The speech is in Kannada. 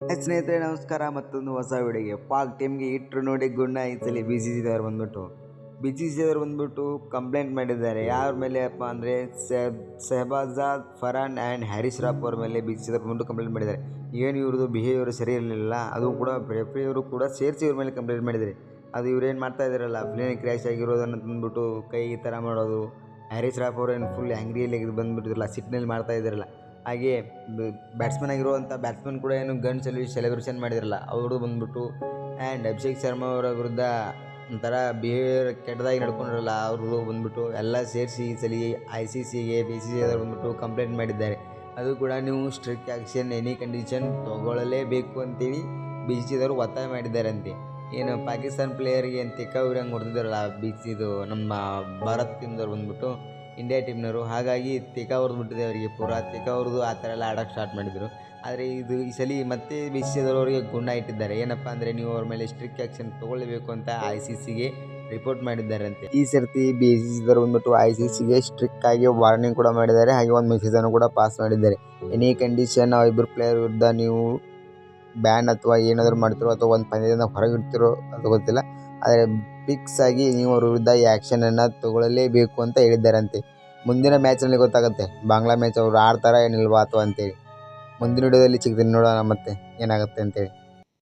ಸ್ನೇಹಿತರೆ, ನಮಸ್ಕಾರ. ಮತ್ತೊಂದು ಹೊಸ ವಿಡಿಯೋಗೆ ಪಾಕ್ ಟೀಮ್ಗೆ ಇಟ್ಟರು ನೋಡಿ ಗುಣ ಈ ಸಲ ಬಿ ಸಿ ಸಿ ಅವ್ರು ಬಂದ್ಬಿಟ್ಟು, ಬಿ ಸಿ ಸಿ ಅವ್ರು ಬಂದ್ಬಿಟ್ಟು ಕಂಪ್ಲೇಂಟ್ ಮಾಡಿದ್ದಾರೆ. ಯಾರ ಮೇಲೆ ಅಪ್ಪ ಅಂದರೆ ಸೆಹಬಾಜಾದ್ ಫರಾನ್ ಆ್ಯಂಡ್ ಹ್ಯಾರಿಸ್ ರಾಪ್ ಅವ್ರ ಮೇಲೆ ಬಿ ಸಿ ಸಿ ಅವ್ರು ಬಂದ್ಬಿಟ್ಟು ಕಂಪ್ಲೇಂಟ್ ಮಾಡಿದ್ದಾರೆ. ಏನು ಇವ್ರದ್ದು ಬಿಹೇವಿಯರ್ ಸರಿ ಇರಲಿಲ್ಲ. ಅದು ಕೂಡ ರೆಫ್ರಿಯವರು ಕೂಡ ಸೇರಿಸಿ ಇವ್ರ ಮೇಲೆ ಕಂಪ್ಲೇಂಟ್ ಮಾಡಿದ್ದಾರೆ. ಅದು ಇವ್ರೇನು ಮಾಡ್ತಾ ಇದ್ದಾರಲ್ಲ ಪ್ಲೇನ್ ಕ್ರ್ಯಾಶ್ ಆಗಿರೋದನ್ನು ತಂದ್ಬಿಟ್ಟು ಕೈ ಈ ಥರ ಮಾಡೋದು. ಹ್ಯಾರಿಸ್ ರಾಪ್ ಅವ್ರೇನು ಫುಲ್ ಆ್ಯಂಗ್ರಿಯಲ್ಲಿ ಬಂದುಬಿಟ್ಟಿದ್ರಲ್ಲ ಸಿಟ್ನಲ್ಲಿ ಮಾಡ್ತಾ ಇದ್ದಾರಲ್ಲ. ಹಾಗೆ ಬ್ಯಾಟ್ಸ್ಮನ್ ಆಗಿರುವಂಥ ಬ್ಯಾಟ್ಸ್ಮನ್ ಕೂಡ ಏನು ಗನ್ಸಲ್ಲಿ ಸೆಲೆಬ್ರೇಷನ್ ಮಾಡಿದ್ರಲ್ಲ ಅವರು ಬಂದ್ಬಿಟ್ಟು. ಆ್ಯಂಡ್ ಅಭಿಷೇಕ್ ಶರ್ಮಾ ಅವರ ವಿರುದ್ಧ ಒಂಥರ ಬಿಹೇವಿಯರ್ ಕೆಟ್ಟದಾಗಿ ನಡ್ಕೊಂಡಿರಲ್ಲ, ಅವರು ಬಂದ್ಬಿಟ್ಟು ಎಲ್ಲ ಸೇರಿಸಿ ಈ ಸಲ ಐ ಸಿ ಸಿಗೆ ಬಿ ಸಿ ಸಿ ಅವರು ಬಂದ್ಬಿಟ್ಟು ಕಂಪ್ಲೇಂಟ್ ಮಾಡಿದ್ದಾರೆ. ಅದು ಕೂಡ ನೀವು ಸ್ಟ್ರಿಕ್ಟ್ ಆ್ಯಕ್ಷನ್ ಎನಿ ಕಂಡೀಷನ್ ತೊಗೊಳ್ಳಲೇಬೇಕು ಅಂತೇಳಿ ಬಿ ಸಿ ಸಿದವರು ಒತ್ತಾಯ ಮಾಡಿದ್ದಾರಂತೆ. ಏನು ಪಾಕಿಸ್ತಾನ ಪ್ಲೇಯರ್ಗೆ ಏನು ತಿಕ್ಕ ಹಂಗೆ ಹೊಡೆದಿದ್ದಾರಲ್ಲ ಬಿ ಸಿದು ನಮ್ಮ ಭಾರತ ಟೀಮ್ದವ್ರು ಬಂದ್ಬಿಟ್ಟು. ಇಂಡಿಯಾ ಟೀಮ್ನವರು ಹಾಗಾಗಿ ತಿಕ್ಕ ಬಿಟ್ಟಿದೆ ಅವರಿಗೆ ಪೂರಾ. ತಿಕ್ಕ ಹೊರ್ದು ಆ ಥರ ಎಲ್ಲ ಆಡೋಕ್ಕೆ ಸ್ಟಾರ್ಟ್ ಮಾಡಿದರು. ಆದರೆ ಇದು ಈ ಸಲ ಮತ್ತೆ ಬಿ ಸಿ ಅವರಿಗೆ ಗುಣ ಇಟ್ಟಿದ್ದಾರೆ. ಏನಪ್ಪ ಅಂದರೆ ನೀವು ಅವ್ರ ಮೇಲೆ ಸ್ಟ್ರಿಕ್ಟ್ ಆ್ಯಕ್ಷನ್ ತೊಗೊಳ್ಬೇಕು ಅಂತ ಐ ಸಿ ಸಿಗೆ ರಿಪೋರ್ಟ್ ಮಾಡಿದ್ದಾರಂತೆ. ಈ ಸರ್ತಿ ಬಿ ಸಿ ಸಿದವರು ಬಂದ್ಬಿಟ್ಟು ಐ ಸಿ ಸಿಗೆ ಸ್ಟ್ರಿಕ್ಟ್ ಆಗಿ ವಾರ್ನಿಂಗ್ ಕೂಡ ಮಾಡಿದ್ದಾರೆ. ಹಾಗೆ ಒಂದು ಮೆಸೇಜನ್ನು ಕೂಡ ಪಾಸ್ ಮಾಡಿದ್ದಾರೆ. ಎನಿ ಕಂಡೀಷನ್ ಆ ಇಬ್ಬರು ಪ್ಲೇಯರ್ ವಿರುದ್ಧ ನೀವು ಬ್ಯಾನ್ ಅಥವಾ ಏನಾದರೂ ಮಾಡ್ತಿರೋ ಅಥವಾ ಒಂದು ಪಂದ್ಯದಿಂದ ಹೊರಗಿಡ್ತಿರೋ ಅದು ಗೊತ್ತಿಲ್ಲ. ಆದರೆ ಫಿಕ್ಸ್ ಆಗಿ ನೀವು ಅವ್ರ ವಿರುದ್ಧ ಈ ಆ್ಯಕ್ಷನನ್ನು ತಗೊಳ್ಳಲೇಬೇಕು ಅಂತ ಹೇಳಿದ್ದಾರಂತೆ. ಮುಂದಿನ ಮ್ಯಾಚ್ನಲ್ಲಿ ಗೊತ್ತಾಗುತ್ತೆ. ಬಾಂಗ್ಲಾ ಮ್ಯಾಚ್ ಅವರು ಆಡ್ತಾರಾ ಏನಿಲ್ವಾ ಅಥವಾ ಅಂತೇಳಿ. ಮುಂದಿನ ವಿಡಿಯೋದಲ್ಲಿ ಸಿಗ್ತೀನಿ ನೋಡೋಣ ಮತ್ತೆ ಏನಾಗುತ್ತೆ ಅಂತೇಳಿ.